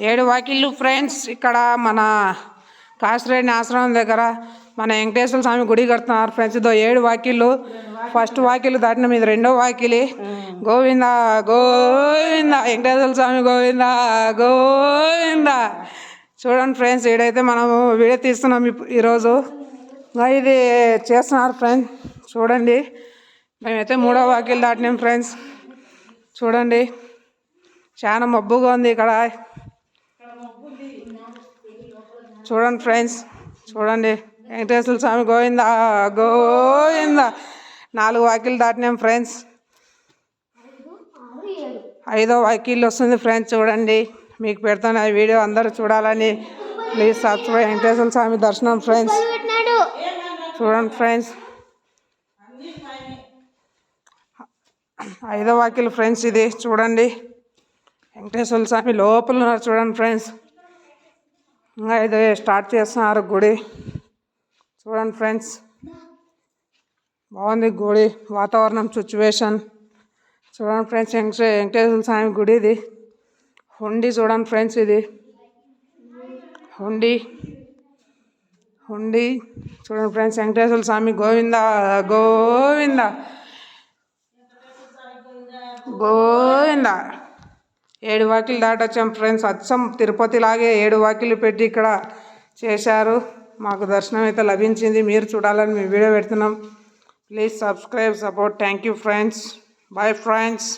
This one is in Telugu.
ఏడు వాకిళ్ళు ఫ్రెండ్స్ ఇక్కడ మన కాసిరెడ్డి ఆశ్రమం దగ్గర మన వెంకటేశ్వర స్వామి గుడి కడుతున్నారు ఫ్రెండ్స్ ఇదో ఏడు వాకిళ్ళు. ఫస్ట్ వాకిలు దాటిన మీద రెండో వాకిలి. గోవింద గోవింద. వెంకటేశ్వర స్వామి గోవింద గోవింద. చూడండి ఫ్రెండ్స్ ఈడైతే మనము వీడియో తీస్తున్నాం ఈరోజు. ఇది చేస్తున్నారు ఫ్రెండ్స్ చూడండి. మేమైతే మూడో వాకిలు దాటినాం ఫ్రెండ్స్ చూడండి. చాలా మబ్బుగా ఉంది ఇక్కడ. చూడండి ఫ్రెండ్స్ చూడండి. వెంకటేశ్వర స్వామి గోవిందా గోవిందా. నాలుగు వాకిలు దాటినాం ఫ్రెండ్స్. ఐదో వాకిల్ వస్తుంది ఫ్రెండ్స్ చూడండి. మీకు పెడతాను ఆ వీడియో అందరూ చూడాలని. ప్లీజ్ సబ్స్క్రైబ్ వెంకటేశ్వర స్వామి దర్శనం ఫ్రెండ్స్. చూడండి ఫ్రెండ్స్. ఐదో వాకిల్ ఫ్రెండ్స్ ఇది చూడండి. వెంకటేశ్వర స్వామి లోపల ఉన్నారు చూడండి ఫ్రెండ్స్. ఇంకా ఇది స్టార్ట్ చేస్తున్నారు గుడి. చూడండి ఫ్రెండ్స్. బాగుంది గుడి వాతావరణం సిచ్యువేషన్ చూడండి ఫ్రెండ్స్ వెంకటే వెంకటేశ్వర స్వామి గుడి ఇది. హుండీ చూడండి ఫ్రెండ్స్ ఇది. హుండీ. హుండీ. చూడండి ఫ్రెండ్స్ వెంకటేశ్వర స్వామి గోవింద గోవింద. గోవింద. ఏడు వాకిలు దాటొచ్చాం ఫ్రెండ్స్. అచ్చం తిరుపతి లాగే ఏడు వాకిలు పెట్టి ఇక్కడ చేశారు. మాకు దర్శనం అయితే లభించింది. మీరు చూడాలని మేము వీడియో పెడుతున్నాం. Please subscribe support thank you friends bye friends